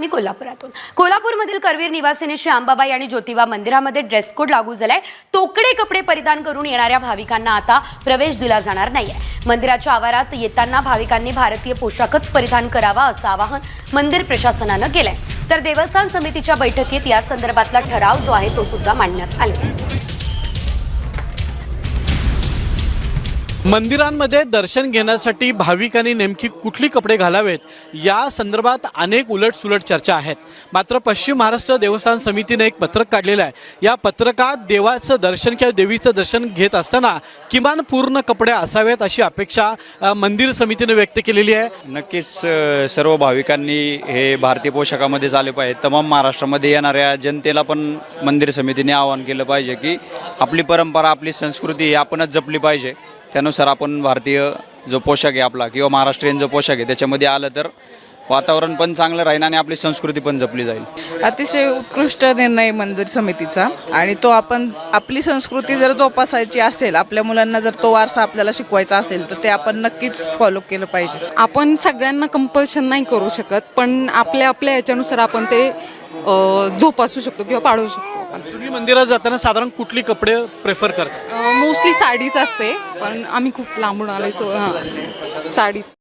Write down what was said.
मी कोल्हापुरातून. कोल्हापूरमधील करवीर निवासिनी श्री अंबाबाई आणि ज्योतिबा मंदिरामध्ये ड्रेस कोड लागू झालाय. तोकडे कपडे परिधान करून येणाऱ्या भाविकांना आता प्रवेश दिला जाणार नाहीये. मंदिराच्या आवारात येताना भाविकांनी भारतीय पोशाखच परिधान करावा असं आवाहन मंदिर प्रशासनानं केलंय. तर देवस्थान समितीच्या बैठकीत या संदर्भातला ठराव जो आहे तो सुद्धा मांडण्यात आला मंदिरांमध्ये दर्शन घेण्यासाठी भाविकांनी नेमकी कुठली कपडे घालावेत? या संदर्भात अनेक उलटसुलट चर्चा आहेत. मात्र पश्चिम महाराष्ट्र देवस्थान समितीने एक पत्रक काढलेलं आहे. या पत्रकात देवाचं दर्शन किंवा देवीचं दर्शन घेत असताना किमान पूर्ण कपडे असावेत अशी अपेक्षा मंदिर समितीने व्यक्त केलेली आहे. नक्कीच सर्व भाविकांनी हे भारतीय पोशाखामध्ये आले पाहिजे. तमाम महाराष्ट्रामध्ये येणाऱ्या जनतेला पण मंदिर समितीने आवाहन केलं पाहिजे की आपली परंपरा आपली संस्कृती आपणच जपली पाहिजे. त्यानुसार आपण भारतीय जो पोशाख आहे आपला किंवा महाराष्ट्रीयन जो पोशाख आहे त्याच्यामध्ये आलं तर वातावरण पण चांगलं राहील आणि आपली संस्कृती पण जपली जाईल. अतिशय उत्कृष्ट निर्णय मंदिर समितीचा आणि तो आपण आपली संस्कृती जर जोपासायची असेल आपल्या मुलांना जर तो वारसा आपल्याला शिकवायचा असेल तर ते आपण नक्कीच फॉलो केलं पाहिजे. आपण सगळ्यांना कंपल्शन नाही करू शकत पण आपल्या आपल्या ह्याच्यानुसार आपण ते जोपासू शकतो किंवा पाळू शकतो. आपण तुम्ही मंदिरात जाताना साधारण कुठली कपडे प्रेफर करता? मोस्टली साडीच असते पण आम्ही खूप लांबून आले सो हां. साडीच.